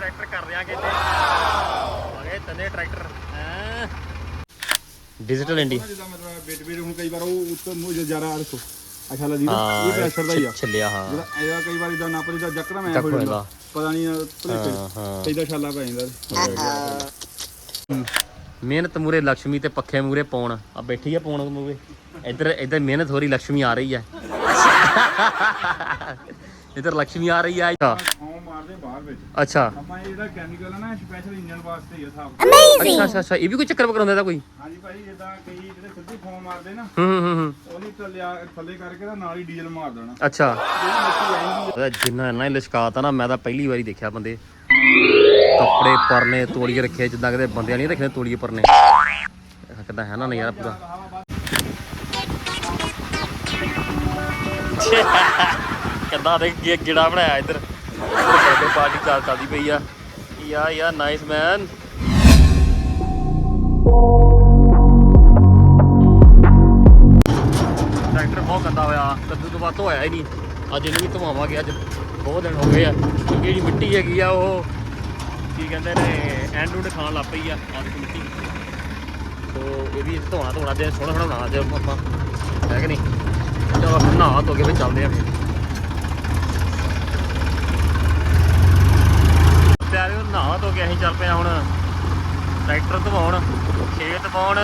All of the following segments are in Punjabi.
ਟਰੈਕਟਰ ਕਰ ਦਿਆਂਗੇ ਤੇ ਆਗੇ ਤਨੇ ਟਰੈਕਟਰ। ਹਾਂ? ਡਿਜੀਟਲ ਇੰਡੀ ਜਿੱਦਾਂ ਮਤਲਬ ਬਿਟ ਬਿਟ ਹੁਣ ਕਈ ਵਾਰ ਉਹ ਉੱਤੋਂ ਨੂੰ ਜ਼ਿਆਦਾ ਰੱਖੋ। ਅੱਛਾ ਲਾ ਜੀ ਇਹ ਪ੍ਰੈਸ਼ਰ ਦਾ ਹੀ ਆ। ਛੱਲਿਆ ਹਾਂ। ਜਿਹੜਾ ਇਹਦਾ ਕਈ ਵਾਰ ਇਦਾਂ ਨਾਪ ਜਿਹਾ ਜਕਰਮ ਐ ਹੋ ਜਾਂਦਾ ਪਤਾ ਨਹੀਂ ਭਲੇਖੇ। ਕਈ ਦਾ ਛਾਲਾ ਪੈ ਜਾਂਦਾ। ਮਿਹਨਤ ਮੂਰੇ ਲਕਸ਼ਮੀ ਤੇ ਪੱਖੇ ਮੂਰੇ ਪੌਣ। ਆ ਬੈਠੀ ਆ ਪੌਣ ਮੂਰੇ ਇੱਧਰ ਇੱਧਰ ਮਿਹਨਤ ਹੋ ਰਹੀ ਲਕਸ਼ਮੀ ਆ ਰਹੀ ਆ। ਇੱਧਰ ਲక్ష్ਮੀ ਆ ਰਹੀ ਆ। ਮਾਰਦੇ ਬਾਹਰ ਵਿੱਚ। ਅੱਛਾ। ਆਪਾਂ ਇਹ ਜਿਹੜਾ ਕੈਮੀਕਲ ਹੈ ਨਾ ਸਪੈਸ਼ਲ ਇੰਜਨ ਵਾਸਤੇ ਹੀ ਆ ਸਾਫ਼ ਅੱਛਾ ਅੱਛਾ ਅੱਛਾ। ਇਹ ਵੀ ਕੋਈ ਚੱਕਰ ਵਕਰ ਹੁੰਦਾ ਇਹਦਾ ਕੋਈ? ਹਾਂਜੀ ਭਾਈ ਜਿੱਦਾਂ ਕਈ ਜਿਹੜੇ ਸਿੱਧੀ ਫੋਮ ਮਾਰਦੇ ਨਾ ਹੂੰ ਹੂੰ ਹੂੰ। ਹੂੰ ਉਹਨੇ ਥੱਲੇ ਥੱਲੇ ਕਰਕੇ ਤਾਂ ਨਾਲ ਹੀ ਡੀਜ਼ਲ ਮਾਰ ਦੇਣਾ। ਅੱਛਾ। ਜਿਹੜੀ ਮਿੱਟੀ ਆਏਗੀ ਉਹਦਾ ਜਿੰਨਾ ਇੰਨਾ ਹੀ ਲਿਸ਼ਕਾਤਾ ਨਾ ਮੈਂ ਤਾਂ ਪਹਿਲੀ ਵਾਰੀ ਦੇਖਿਆ ਬੰਦੇ। ਕੱਪੜੇ ਪਰਨੇ ਤੋਲੀਏ ਰੱਖੇ ਜਿੱਦਾਂ ਕਿਤੇ ਬੰਦਿਆਂ ਨਹੀਂ ਰੱਖੇ ਤੋਲੀਏ ਪਰਨੇ। ਇਹ ਕਿੱਦਾਂ ਹੈ ਨਾ ਨਜ਼ਾਰਾ ਪੂਰਾ। ਕਿੱਦਾਂ ਦੇ ਗੇ- ਗਿੜਾ ਬਣਾਇਆ ਇੱਧਰ। ਬਰਥਡੇ ਪਾਰਟੀ ਚੱਲ ਚੱਲਦੀ ਪਈ ਆ। ਯਾ ਯਾ ਨਾਈਸ ਮੈਨ ਟਰੈਕਟਰ ਬਹੁਤ ਗੰਦਾ ਹੋਇਆ। ਕੱਦੂ ਤੋਂ ਬਾਅਦ ਧੋਇਆ ਹੀ ਨਹੀਂ। ਅੱਜ ਇਹਨੂੰ ਵੀ ਧਵਾਵਾਂਗੇ ਅੱਜ। ਬਹੁਤ ਦਿਨ ਹੋ ਗਏ ਆ। ਕਿਉਂਕਿ ਜਿਹੜੀ ਮਿੱਟੀ ਹੈਗੀ ਆ, ਉਹ ਕੀ ਕਹਿੰਦੇ ਨੇ ਐਂਡ ਉੱਡ ਖਾਣ ਲੱਗ ਪਈ ਆ। ਅੱਜ ਮਿੱਟੀ। ਸੋ ਇਹ ਵੀ ਧੋਣਾ ਧੋਣਾ ਤੇ ਸੋਹਣਾ ਸੋਹਣਾ ਬਣਾ ਅੱਜ ਆਪਾਂ। ਹੈ ਕਿ ਨਹੀਂ? ਚਲੋ ਫਿਰ ਨਹਾ ਧੋ ਕੇ ਫਿਰ ਚੱਲਦੇ ਆ ਫਿਰ ਪਿਆਰਿਓ ਨਹਾ ਧੋ ਕੇ ਅਸੀਂ ਚੱਲ ਪਿਆ ਹੁਣ। ਟਰੈਕਟਰ ਧਵਾਉਣ, ਖੇਤ ਪਾਉਣ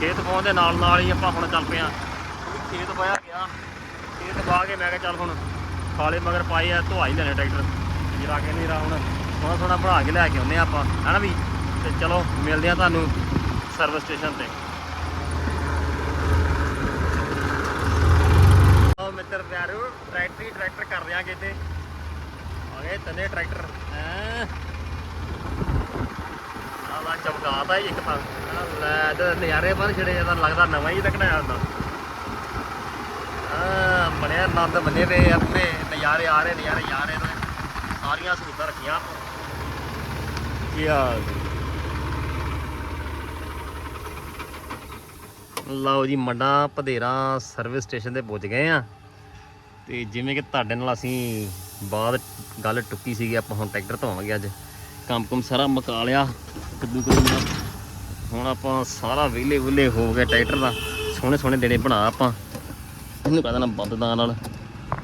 ਖੇਤ ਪਾਉਣ ਦੇ ਨਾਲ ਨਾਲ ਹੀ ਆਪਾਂ ਹੁਣ ਚੱਲ ਪਏ ਆ ਕਿਉਂਕਿ ਖੇਤ ਪਾਇਆ ਗਿਆ। ਖੇਤ ਪਾ ਕੇ ਮੈਂ ਕਿਹਾ ਚੱਲ ਹੁਣ ਖਾਲੇ ਮਗਰ ਪਾਏ ਆ ਧੁਆਈ ਲੈਣੇ ਟਰੈਕਟਰ। ਜਰਾ ਕੇ ਨਹੀਂ ਰਾ ਹੁਣ ਸੋਹਣਾ ਸੋਹਣਾ ਬਣਾ ਕੇ ਲੈ ਕੇ ਆਉਂਦੇ ਆ ਆਪਾਂ। ਹਨਾ ਵੀ? ਤੇ ਚਲੋ, ਮਿਲਦੇ ਆ ਤੁਹਾਨੂੰ ਸਰਵਿਸ ਸਟੇਸ਼ਨ ਤੇ। ਆਓ ਮਿੱਤਰ ਪਿਆਰਿਓ ਟਰੈਕਟਰ ਟਰੈਕਟਰ ਕਰ ਦਿਆਂਗੇ ਤੇ ਆ ਗਏ ਤਨੇ ਟਰੈਕਟਰ। ਹੈ? ਚਮਕਾਤਾ ਇੱਕ ਤਾਂ ਲੈ ਤੇ ਨਜ਼ਾਰੇ ਬਣ ਛੜੇ ਜਾਂਦਾ ਲੱਗਦਾ ਨਵਾਂ ਹੀ ਤੱਕਣਾ ਹੁੰਦਾ ਆ ਬੜਿਆ ਆਨੰਦ ਬੰਨੇ ਪਏ ਆ ਪੂਰੇ, ਨਜ਼ਾਰੇ ਆ ਰਹੇ, ਨਜ਼ਾਰੇ ਆ ਰਹੇ ਨੇ। ਸਾਰੀਆਂ ਸਹੂਲਤਾਂ ਰੱਖੀਆਂ ਕੀ ਹਾਲ ਲਓ ਜੀ, ਮੰਡਾ ਪਧੇਰਾ ਸਰਵਿਸ ਸਟੇਸ਼ਨ ਤੇ ਪਹੁੰਚ ਗਏ ਆ। ਤੇ ਜਿਵੇਂ ਕਿ ਤੁਹਾਡੇ ਨਾਲ ਅਸੀਂ ਬਾਅਦ ਗੱਲ ਟੁੱਕੀ ਸੀਗੀ, ਆਪਾਂ ਹੁਣ ਟਰੈਕਟਰ ਧੋਵਾਂਗੇ ਅੱਜ। ਕੰਮ ਕੁਮ ਸਾਰਾ ਮਕਾ ਲਿਆ। ਕੱਦੂ ਕੱਦੂ ਦਾ ਹੁਣ ਆਪਾਂ ਸਾਰਾ ਵਿਹਲੇ ਵਿਹਲੇ ਹੋ ਗਏ ਟਰੈਕਟਰ ਦਾ। ਸੋਹਣੇ ਸੋਹਣੇ ਦੇਣੇ ਬਣਾ ਆਪਾਂ। ਇਹਨੂੰ ਕਹਦਾ ਨਾ ਬੰਦ ਦਾ ਨਾਲ।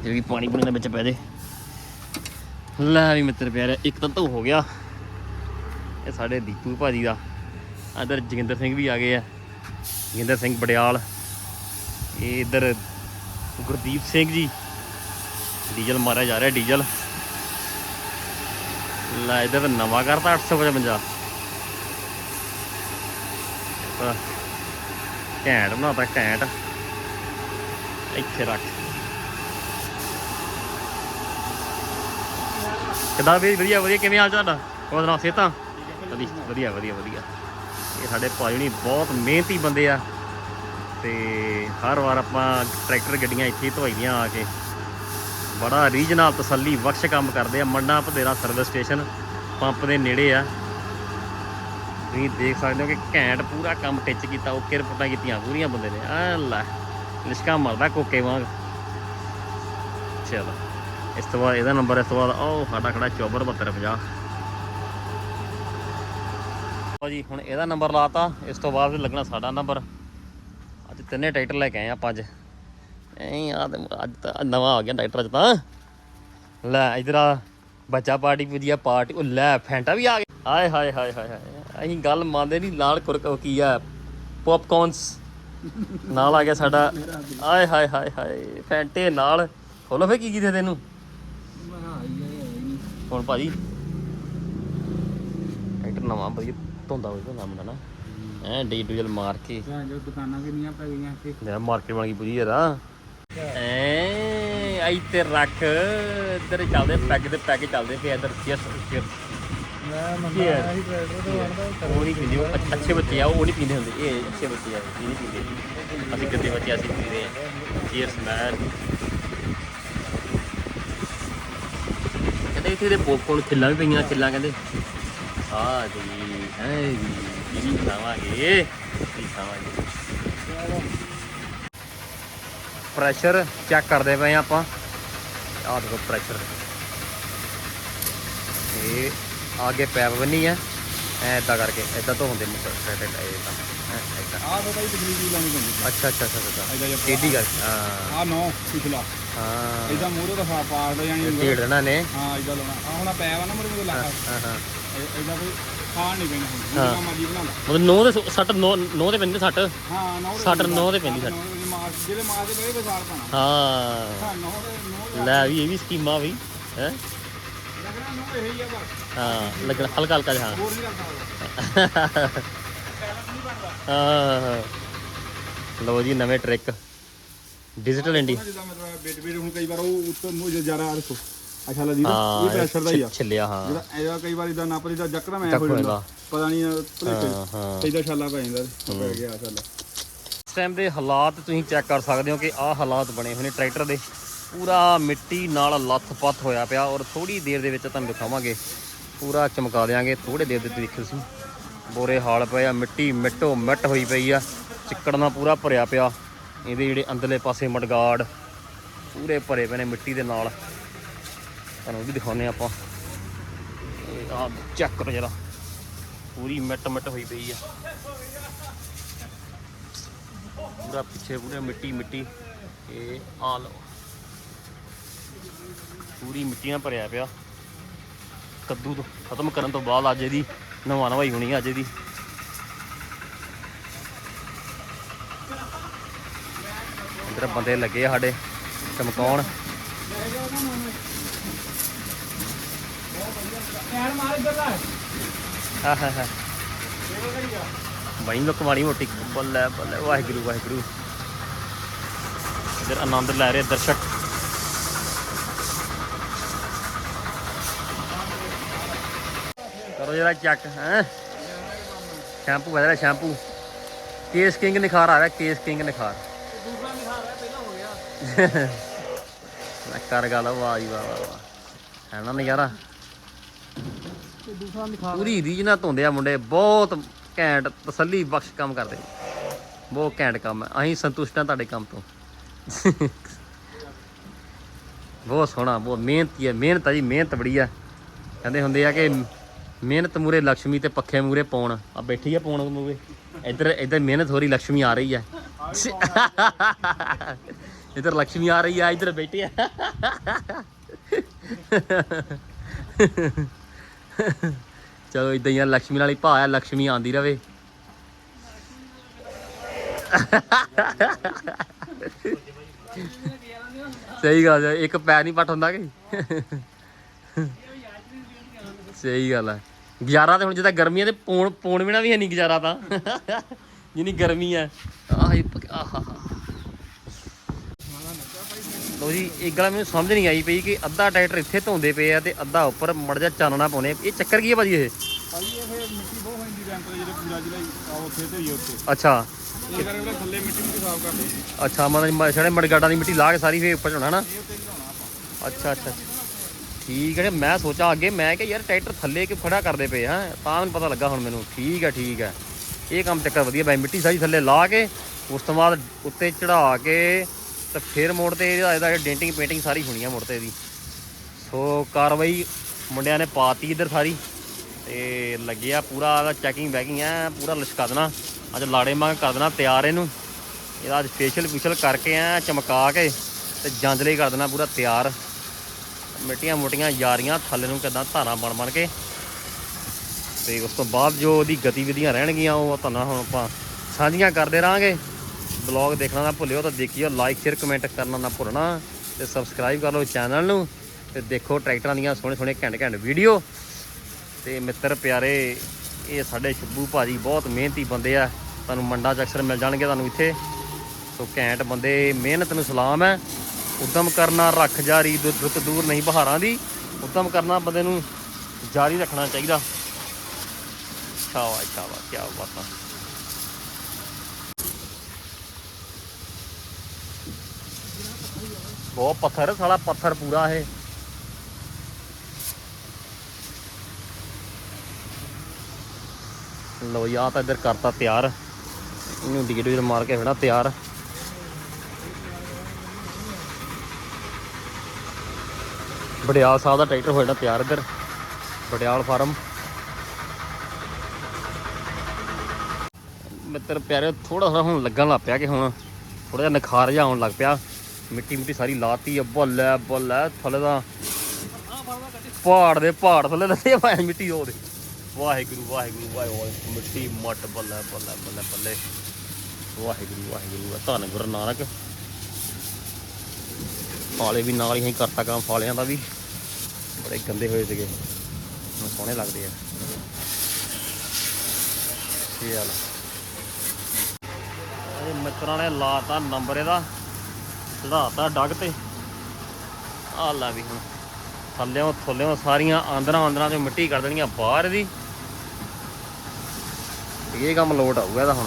ਜਿਹੜੀ ਪਾਣੀ ਪੂਣੀ ਦੇ ਵਿੱਚ ਪੈ ਜੇ। ਲੈ ਵੀ ਮਿੱਤਰ ਪਿਆਰੇ, ਇੱਕ ਤਾਂ ਧੋ ਹੋ ਗਿਆ। ਇਹ ਸਾਡੇ ਦੀਪੂ ਭਾਜੀ ਦਾ। ਇਧਰ ਜੋਗਿੰਦਰ ਸਿੰਘ ਵੀ ਆ ਗਏ ਆ। ਜੋਗਿੰਦਰ ਸਿੰਘ ਬੜਿਆਲ ਇਹ ਇਧਰ ਗੁਰਦੀਪ ਸਿੰਘ ਜੀ। ਡੀਜ਼ਲ ਮਾਰਿਆ ਜਾ ਰਿਹਾ, ਡੀਜ਼ਲ। ਲੈ ਇਧਰ ਨਵਾਂ ਕਰਤਾ 855 ਪਰ ਘੈਂਟ ਬਣਾਤਾ, ਘੈਂਟ। ਇੱਥੇ ਰੱਖ। ਕਿਦਾਂ ਵੀ ਵਧੀਆ ਵਧੀਆ। ਕਿਵੇਂ ਹਾਲ ਤੁਹਾਡਾ ਹੋਰ ਸੁਣਾਓ, ਸਿਹਤਾਂ? ਵਧੀਆ ਵਧੀਆ ਵਧੀਆ ਇਹ ਸਾਡੇ ਭਾਈ ਹੁਣੀ ਬਹੁਤ ਮਿਹਨਤੀ ਬੰਦੇ ਆ। ਤੇ ਹਰ ਵਾਰ ਆਪਾਂ ਟਰੈਕਟਰ, ਗੱਡੀਆਂ ਇੱਥੇ ਹੀ ਆ ਕੇ। ਬੜਾ ਰੀਜਨਲ ਤਸੱਲੀ ਬਖਸ਼ ਕੰਮ ਕਰਦੇ ਆ। ਮੰਡਾ ਪਧੇਰਾ ਸਰਵਿਸ ਸਟੇਸ਼ਨ ਪੰਪ ਦੇ ਨੇੜੇ ਆ। ਤੁਸੀਂ ਦੇਖ ਸਕਦੇ ਹੋ ਕਿ ਘੈਂਟ ਪੂਰਾ ਕੰਮ ਟਿਚ ਕੀਤਾ, ਓਕੇ ਰਿਪੋਰਟਾਂ ਕੀਤੀਆਂ, ਪੂਰੀਆਂ ਬੰਦੇ ਨੇ। ਆ ਲੈ, ਲਿਸ਼ਕਾ ਮਰਦਾ ਕੋਕੇ ਵਾਂਗ। ਚਲੋ, ਇਸ ਤੋਂ ਬਾਅਦ ਇਹਦਾ ਨੰਬਰ ਇਸ ਤੋਂ ਬਾਅਦ ਉਹ ਸਾਡਾ ਖੜਾ 7450 ਲਓ ਜੀ, ਹੁਣ ਇਹਦਾ ਨੰਬਰ ਲਾਤਾ, ਇਸ ਤੋਂ ਬਾਅਦ ਲੱਗਣਾ ਸਾਡਾ ਨੰਬਰ ਅੱਜ ਤਿੰਨੇ ਟਰੈਕਟਰ ਲੈ ਕੇ ਆਏ ਆਪਾਂ ਅੱਜ। ਐਂ ਆ ਤੇ ਅੱਜ ਤਾਂ ਨਵਾਂ ਆ ਗਿਆ ਟਰੈਕਟਰ ਅੱਜ ਤਾਂ। ਲੈ ਇਧਰ ਆ ਬੱਚਾ ਪਾਰਟੀ ਵਧੀਆ ਪਾਰਟੀ ਉਹ ਲੈ ਫੈਂਟਾ ਵੀ ਆ ਗਿਆ। ਹਾਏ ਹਾਏ ਹਾਏ ਹਾਏ ਹਾਏ ਅਸੀਂ ਗੱਲ ਮੰਨਦੇ ਨਹੀਂ ਨਾਲ ਕੁਰਕ ਕੀ ਆ? ਪੌਪਕੌਰਨਸ ਨਾਲ ਆ ਗਿਆ ਸਾਡਾ। ਆਏ ਹਾਏ ਹਾਏ ਹਾਏ ਫੈਂਟੇ ਨਾਲ। ਖੋਲੋ ਫੇ ਕੀ ਕੀ ਦੇ ਤੈਨੂੰ। ਹੁਣ ਭਾਜੀ। ਟਰੈਕਟਰ ਨਵਾਂ ਵਧੀਆ ਧੁੰਦਾ ਹੋਇਆ ਧੁੰਦਾ ਮੁੰਡਾ ਨਾ। ਐ ਡੀ ਡੀਜ਼ਲ ਮਾਰ ਕੇ। ਜੋ ਦੁਕਾਨਾਂ ਕਿੰਨੀਆਂ ਪੈ ਗਈਆਂ ਇੱਥੇ। ਮੇਰਾ ਮਾਰਕੀਟ ਬਣ ਗਈ ਪੂਰੀ ਯਾਰ। ਐ ਤੇ ਰੱਖ। ਇੱਧਰ ਚੱਲਦੇ ਪੈਗ ਦੇ ਪੈਗ ਚੱਲਦੇ ਪਏ ਇੱਧਰ ਚੀਅਰਸ ਚੀਅਰਸ ਮੈਂ ਮੰਨਦਾ ਇਹੀ ਉਹ ਨਹੀਂ ਪੀਂਦੇ ਉਹ ਅੱਛ- ਅੱਛੇ ਬੱਚੇ ਆ ਉਹ ਨਹੀਂ ਪੀਂਦੇ ਹੁੰਦੇ। ਇਹ ਅੱਛੇ ਬੱਚੇ ਆ ਇਹ ਨਹੀਂ ਪੀਂਦੇ। ਅਸੀਂ ਕਿਤੇ ਬੱਚੇ ਅਸੀਂ ਪੀਂਦੇ ਆ। ਚੀਅਰਸ ਮੈਨ ਕਹਿੰਦੇ ਇੱਥੇ ਦੇ ਪੋਪਕੌਰਨ ਖਿੱਲਾਂ ਵੀ ਪਈਆਂ ਖਿੱਲਾਂ ਕਹਿੰਦੇ। ਆ ਜੀ ਹੈ ਜੀ ਇਹ ਵੀ ਖਾਵਾਂਗੇ? ਇਹ ਵੀ ਖਾਵਾਂਗੇ ਪ੍ਰੈਸ਼ਰ ਚੈੱਕ ਕਰਦੇ ਪਏ ਆਪਾਂ। ਆਹ ਦੇਖੋ ਪ੍ਰੈਸ਼ਰ ਇਹ ਆ ਅੱਗੇ ਪੈਪ ਬੰਨੀ ਆ। ਐ ਇਦਾਂ ਕਰਕੇ ਇਦਾਂ ਤੋਂ ਹੁੰਦੇ ਮੋਟਰ ਟਰੈਕਟਰ ਇਦਾਂ ਇਦਾਂ ਆਹ ਤਾਂ ਭਾਈ ਪਿਛਲੀ ਚੀਜ਼ ਲਾਉਣੀ ਪੈਂਦੀ ਅੱਛਾ ਅੱਛਾ ਅੱਛਾ ਅੱਛਾ ਐਦਾ ਟੇਢੀ ਕਰ। ਹਾਂ। ਆਹ ਨੋ ਪਿਛਲਾ ਹਾਂ। ਇਹਦਾ ਮੂਹਰੇ ਦਾ ਫਾ ਪਾੜਦਾ ਜਾਨੀ ਢੇੜ ਦੇਣਾ ਨੇ। ਹਾਂ ਇਦਾਂ ਲਾਉਣਾ। ਆ ਹੁਣ ਪੈ ਵਾ ਨਾ ਮੂਹਰੇ ਮੂਹਰੇ ਲੱਗਾ ਹਾਂ ਹਾਂ ਇਹਦਾ ਕੋਈ ਖਾਣ ਨਹੀਂ ਪੈਣਾ ਹੁਣ। ਮਰਜ਼ੀ ਬਣਾ ਲਾ। ਮਤਲਬ ਦੇ ਦੇ ਪੈਂਦੇ ਹਾਂ ਦੇ ਦੇ ਪੈਂਦੀ ਦੇ ਮਾਰ ਜਿਹੜੇ ਮਾਰ ਦੇ ਪਏ ਵਿਸਾਲ ਪਾਣਾ ਹਾਂ। ਹਾਂ ਨੌ ਨੌ ਲੈ ਵੀ ਇਹ ਵੀ ਸਕੀਮਾਂ ਵੀ ਹੈ? ਲੱਗਣਾ ਨੌ ਇਹੀ ਆ ਬਸ। ਹਾਂ ਲੱਗਣਾ ਹਲਕਾ ਹਲਕਾ ਜਿਹਾ। ਹੋਰ ਨਹੀਂ ਲੱਗਦਾ। ਹਾਂ। ਲਓ ਜੀ ਨਵੇਂ ਟ੍ਰਿਕ ਡਿਜੀਟਲ ਇੰਡੀਆ ਜਿੱਦਾਂ ਮਤਲਬ ਬੇਟ ਬੇਟ ਹੁਣ ਕਈ ਵਾਰ ਉਹ ਉੱਤੇ ਮੂੰਹ ਜ਼ਿਆਦਾ ਰੱਖੋ ਅੱਛਾ ਹਾਂ ਇਹ ਪ੍ਰੈਸ਼ਰ ਦਾ ਹੀ ਆ। ਛਿੱਲਿਆ ਹਾਂ। ਜਿਹੜਾ ਇਹਦਾ ਕਈ ਵਾਰ ਇਦਾਂ ਨੱਪ ਦਾ ਜੱਕਦਾ ਮੈਂ ਹੋ ਹੋ ਜਾਂਦਾ। ਪਤਾ ਨਹੀਂ ਭਲੇਖੇ ਹਾਂ ਹਾਂ। ਇਦਾਂ ਛਾਲਾ ਪੈ ਜਾਂਦਾ ਪੈ ਗਿਆ ਛਾਲਾ। ਇਸ ਟਾਈਮ ਦੇ ਹਾਲਾਤ ਤੁਸੀਂ ਚੈੱਕ ਕਰ ਸਕਦੇ ਹੋ ਕਿ ਆਹ ਹਾਲਾਤ ਬਣੇ ਹੋਏ ਨੇ ਟਰੈਕਟਰ ਦੇ। ਪੂਰਾ ਮਿੱਟੀ ਨਾਲ ਲੱਥ-ਪੱਥ ਹੋਇਆ ਪਿਆ ਔਰ ਥੋੜੀ ਦੇਰ ਦੇ ਵਿੱਚ ਤੁਹਾਨੂੰ ਦਿਖਾਵਾਂਗੇ। ਪੂਰਾ ਚਮਕਾ ਦੇਾਂਗੇ ਥੋੜੇ ਦੇਰ ਦੇ ਦੇਖਿਓ ਸੀ ਬੋਰੇ ਹਾਲ ਪਏ ਆ, ਮਿੱਟੀ ਮਿੱਟੋ ਮਿੱਟ ਹੋਈ ਪਈ ਆ। ਚਿੱਕੜ ਨਾਲ ਪੂਰਾ ਭਰਿਆ ਪਿਆ। ਇਹਦੇ ਜਿਹੜੇ ਅੰਦਰਲੇ ਪਾਸੇ ਮਡਗਾੜ ਪੂਰੇ ਭਰੇ ਪਏ ਨੇ ਮਿੱਟੀ ਦੇ ਨਾਲ। ਤੁਹਾਨੂੰ ਉਹ ਵੀ ਦਿਖਾਉਂਦੇ ਆਪਾਂ। ਇਹ ਆ ਚੈੱਕ ਕਰੋ ਜਰਾ। ਪੂਰੀ ਮਿੱਟ ਮਿੱਟ ਹੋਈ ਪਈ ਆ। ਪੂਰਾ ਪਿੱਛੇ ਪੂਰੇ ਮਿੱਟੀ ਮਿੱਟੀ ਇਹ ਆ ਲਓ ਪੂਰੀ ਮਿੱਟੀ ਨਾਲ ਭਰਿਆ ਪਿਆ। ਕੱਦੂ ਤੋਂ ਖਤਮ ਕਰਨ ਤੋਂ ਬਾਅਦ ਅੱਜ ਇਹਦੀ ਨਵਾ ਨਵਾਈ ਹੋਣੀ ਅੱਜ ਇਹਦੀ। ਇਧਰ ਬੰਦੇ ਲੱਗੇ ਆ ਸਾਡੇ ਚਮਕਾਉਣ। ਯਾਰ ਮਾਰ ਇੱਧਰ ਦਾ ਹਾਂ ਹਾਂ ਹਾਂ ਬਾਈ ਲੋਕ ਮਾੜੀ ਮੋਟੀ। ਬੱਲੇ ਬੱਲੇ ਵਾਹਿਗੁਰੂ ਵਾਹਿਗੁਰੂ। ਇਧਰ ਆਨੰਦ ਲੈ ਰਹੇ ਦਰਸ਼ਕ। ਕਰੋ ਜਰਾ ਚੱਕ ਹੈ। ਸ਼ੈਂਪੂ ਜਰਾ ਸ਼ੈਂਪੂ। ਕੇਸ ਕਿੰਗ ਨਿਖਾਰ ਆ ਰਿਹਾ ਕੇਸ ਕਿੰਗ ਨਿਖਾਰ। ਦੂਸਰਾ ਨਿਖਾਰ ਹੈ ਪਹਿਲਾਂ ਹੋ ਗਿਆ ਲੈ ਕਰ ਗੱਲ ਵਾਹ ਜੀ ਵਾਹ ਵਾਹ ਵਾਹ। ਹੈ ਨਾ ਨਜ਼ਾਰਾ? ਤੇ ਦੂਸਰਾ ਨਿਖਾਰ। ਪੂਰੀ ਰੀਝ ਨਾਲ ਧੋਂਦੇ ਆ ਮੁੰਡੇ ਬਹੁਤ ਘੈਂਟ ਤਸੱਲੀ ਬਖਸ਼ ਕੰਮ ਕਰਦੇ। ਬਹੁਤ ਘੈਂਟ ਕੰਮ ਹੈ। ਅਸੀਂ ਸੰਤੁਸ਼ਟ ਹਾਂ ਤੁਹਾਡੇ ਕੰਮ ਤੋਂ। ਬਹੁਤ ਸੋਹਣਾ, ਬਹੁਤ ਮਿਹਨਤੀ ਹੈ। ਮਿਹਨਤ ਆ ਜੀ, ਮਿਹਨਤ ਬੜੀ ਆ ਕਹਿੰਦੇ ਹੁੰਦੇ ਆ ਕਿ ਮਿਹਨਤ ਮੂਰੇ ਲక్ష్ਮੀ ਤੇ ਪੱਖੇ ਮੂਰੇ ਪੌਣ। ਆ ਬੈਠੀ ਆ ਪੌਣ ਮੂਰੇ ਇੱਧਰ ਇੱਧਰ ਮਿਹਨਤ ਹੋ ਰਹੀ ਲక్ష్ਮੀ ਆ ਰਹੀ ਹੈ। ਇੱਧਰ ਲక్ష్ਮੀ ਆ ਰਹੀ ਆ, ਇੱਧਰ ਬੈਠੀ ਆ। ਚਲੋ ਇਦਾਂ ਹੀ ਆ ਲక్ష్ਮੀ ਨਾਲ ਹੀ ਭਾ ਲక్ష్ਮੀ ਆਂਦੀ ਰਵੇ। ਸਹੀ ਗੱਲ ਹੈ ਇੱਕ ਪੈਰ ਨਹੀਂ ਪੱਟ ਹੁੰਦਾ ਕਿ? ਸਹੀ ਗੱਲ ਹੈ ਗੁਜ਼ਾਰਾ ਤੇ ਹੁਣ ਜਿੱਦਾਂ ਗਰਮੀਆਂ ਤੇ ਪੌਣ ਪੌਣ ਬਿਨਾ ਵੀ ਹੈ ਨਹੀਂ ਗੁਜ਼ਾਰਾ ਤਾਂ। ਜਿੰਨੀ ਗਰਮੀ ਹੈ ਆਹ, ਆਹਾ। ਲੋ ਜੀ ਇੱਕ ਗੱਲ ਮੈਨੂੰ ਸਮਝ ਨਹੀਂ ਆਈ ਪਈ ਕਿ ਅੱਧਾ ਟਰੈਕਟਰ ਇੱਥੇ ਧੋਂਦੇ ਪਏ ਆ ਤੇ ਅੱਧਾ ਉੱਪਰ ਮੜ ਜਾ ਚਾਨਣਾ ਪਾਉਣੇ ਇਹ ਚੱਕਰ ਕੀ ਹੈ ਭਾਜੀ ਇਹ? ਭਾਈ ਇਹ ਮਿੱਟੀ ਬਹੁਤ ਹੋ ਜਾਂਦੀ ਰੈਂਪ ਤੇ ਜਿਹੜੇ ਪੂਰਾ ਜਿਹੜਾ ਆ ਉੱਥੇ ਤੇ ਹੀ ਉੱਥੇ। ਅੱਛਾ। ਇਹ ਕਰਕੇ ਉਹਦਾ ਥੱਲੇ ਮਿੱਟੀ ਮਿੱਟੀ ਸਾਫ਼ ਕਰਦੇ ਇਹ ਅੱਛਾ ਮਤਲਬ ਛੜੇ ਮੜਗਾਡਾਂ ਦੀ ਮਿੱਟੀ ਲਾ ਕੇ ਸਾਰੀ ਫੇਰ ਉੱਪਰ ਚੜਾਉਣਾ ਨਾ? ਉੱਤੇ ਚੜਾਉਣਾ ਆਪਾਂ। ਅੱਛਾ ਅੱਛਾ ਠੀਕ ਹੈ ਮੈਂ ਸੋਚਾਂ ਅੱਗੇ ਮੈਂ ਕਿ ਯਾਰ ਟਰੈਕਟਰ ਥੱਲੇ ਕਿ ਖੜਾ ਕਰਦੇ ਪਏ ਹਾਂ ਤਾਂ ਮੈਨੂੰ ਪਤਾ ਲੱਗਾ ਹੁਣ ਮੈਨੂੰ। ਠੀਕ ਹੈ ਠੀਕ ਹੈ ਇਹ ਕੰਮ ਚੱਕਰ ਵਧੀਆ ਬਾਈ ਮਿੱਟੀ ਸਾਰੀ ਥੱਲੇ ਲਾ ਕੇ ਉਸ ਤੋਂ ਬਾਅਦ ਉੱਤੇ ਚੜਾ ਕੇ ਤੇ ਫਿਰ ਮੋੜ ਤੇ ਇਹਦਾ ਇਹਦਾ ਡੇਂਟਿੰਗ ਪੇਂਟਿੰਗ ਸਾਰੀ ਹੋਣੀ ਆ ਮੋੜ ਤੇ ਇਹਦੀ। ਸੋ ਕਾਰਵਾਈ ਮੁੰਡਿਆਂ ਨੇ ਪਾਤੀ ਇੱਧਰ ਸਾਰੀ ਤੇ ਲੱਗਿਆ ਪੂਰਾ ਇਹਦਾ ਚੈਕਿੰਗ ਬੈਕਿੰਗ ਐ ਪੂਰਾ ਲਿਸ਼ਕਾ ਦੇਣਾ। ਅੱਜ ਲਾੜੇ ਮੰਗ ਕਰ ਦੇਣਾ ਤਿਆਰ ਇਹਨੂੰ। ਇਹਦਾ ਅੱਜ ਫੇਸ਼ੀਅਲ ਫੂਸ਼ਲ ਕਰਕੇ ਐ ਚਮਕਾ ਕੇ ਤੇ ਜਾਂਜਲੇ ਕਰ ਦੇਣਾ ਪੂਰਾ ਤਿਆਰ। ਮਿੱਟੀਆਂ ਮੋਟੀਆਂ ਯਾਰੀਆਂ, ਥੱਲੇ ਨੂੰ ਕਿਦਾਂ ਧਾਰਾਂ ਬਣ ਬਣ ਕੇ। ਤੇ ਉਸ ਤੋਂ ਬਾਅਦ ਜੋ ਉਹਦੀ ਗਤੀਵਿਧੀਆਂ ਰਹਿਣਗੀਆਂ, ਉਹ ਤੁਹਾਨੂੰ ਹੁਣ ਆਪਾਂ ਸਾਂਝੀਆਂ ਕਰਦੇ ਰਾਂਗੇ ਬਲੌਗ ਦੇਖਣਾ ਨਾ ਭੁੱਲਿਓ ਤਾਂ ਦੇਖਿਓ ਲਾਈਕ ਸ਼ੇਅਰ ਕਮੈਂਟ ਕਰਨਾ ਨਾ ਭੁੱਲਣਾ ਤੇ ਸਬਸਕ੍ਰਾਈਬ ਕਰ ਲਓ ਚੈਨਲ ਨੂੰ ਤੇ ਦੇਖੋ ਟਰੈਕਟਰਾਂ ਦੀਆਂ ਸੋਹਣੇ ਸੋਹਣੇ ਘੈਂਟ ਘੈਂਟ ਵੀਡੀਓ ਤੇ ਮਿੱਤਰ ਪਿਆਰੇ, ਇਹ ਸਾਡੇ ਸ਼ੱਬੂ ਭਾਜੀ ਬਹੁਤ ਮਿਹਨਤੀ ਬੰਦੇ ਆ। ਤੁਹਾਨੂੰ ਮੰਡਾ ਚ ਅਕਸਰ ਮਿਲ ਜਾਣਗੇ ਤੁਹਾਨੂੰ ਇੱਥੇ। ਸੋ ਘੈਂਟ ਬੰਦੇ, ਮਿਹਨਤ ਨੂੰ ਸਲਾਮ ਹੈ। ਉਦਮ ਕਰਨਾ ਰੱਖ ਜਾਰੀ ਦੁ- ਦੁੱਤ ਦੂਰ ਨਹੀਂ ਬਹਾਰਾਂ ਦੀ। ਉਦਮ ਕਰਨਾ ਬੰਦੇ ਨੂੰ ਜਾਰੀ ਰੱਖਣਾ ਚਾਹੀਦਾ। ਛਾਵਾ ਛਾਵਾ ਕੀ ਬਾਤਾਂ। ਬਹੁਤ ਪੱਥਰ, ਸਾਲਾ ਪੱਥਰ ਪੂਰਾ ਇਹ। ਲੋ ਯਾ ਤਾਂ ਇੱਧਰ ਕਰਤਾ ਤਿਆਰ। ਇਹਨੂੰ ਡਿਗੇਟ ਮਾਰ ਕੇ ਖੜਾ ਤਿਆਰ। ਬੜਿਆਲ ਸਾਹਿਬ ਦਾ ਟਰੈਕਟਰ ਹੋਇਆ ਤਿਆਰ ਇੱਧਰ ਬਡਿਆਲ ਫਾਰਮ। ਮਿੱਤਰ ਪਿਆਰੇ ਥੋੜਾ ਥੋੜਾ ਹੁਣ ਲੱਗਣ ਲੱਗ ਪਿਆ ਕਿ ਹੁਣ ਥੋੜਾ ਜਿਹਾ ਨਖਾਰ ਜਿਹਾ ਆਉਣ ਲੱਗ ਪਿਆ। ਮਿੱਟੀ ਮਿੱਟੀ ਸਾਰੀ ਲਾਤੀ ਆ, ਬੱਲੇ ਬੱਲੇ, ਥੱਲੇ ਦਾ ਪਹਾੜ ਦੇ ਪਹਾੜ ਥੱਲੇ ਲੱਗੇ ਪਾਏ ਮਿੱਟੀ ਉਹਦੇ ਵਾਹਿਗੁਰੂ ਵਾਹਿਗੁਰੂ ਵਾਹਿਗੁਰੂ ਮਿੱਟੀ, ਮੱਟ, ਬੱਲੇ ਬੱਲੇ ਬੱਲੇ ਬੱਲੇ। ਵਾਹਿਗੁਰੂ ਵਾਹਿਗੁਰੂ ਧੰਨ ਗੁਰੂ ਨਾਨਕ। ਫਾਲੇ ਵੀ ਨਾਲ ਹੀ ਅਸੀਂ ਕਰਤਾ ਕੰਮ, ਫਾਲਿਆਂ ਦਾ ਵੀ। ਬੜੇ ਗੰਦੇ ਹੋਏ ਸੀਗੇ। ਹੁਣ ਸੋਹਣੇ ਲੱਗਦੇ ਆ। ਇਹ ਹਾਲ ਇਹ ਮਿੱਤਰਾਂ ਨੇ ਲਾਤਾ ਨੰਬਰ ਇਹਦਾ। ਚੜਾਤਾ ਡੱਗ ਤੇ। ਆ ਲੈ ਵੀ ਹੁਣ। ਥੱਲਿਓਂ ਥੱਲਿਓਂ ਸਾਰੀਆਂ ਆਂਦਰਾਂ ਆਂਦਰਾਂ ਤੇ ਮਿੱਟੀ ਕਰ ਦੇਣੀਆਂ ਬਾਹਰ ਦੀ। ਇਹ ਕੰਮ ਲੋਟ ਆਊਗਾ ਇਹਦਾ ਹੁਣ।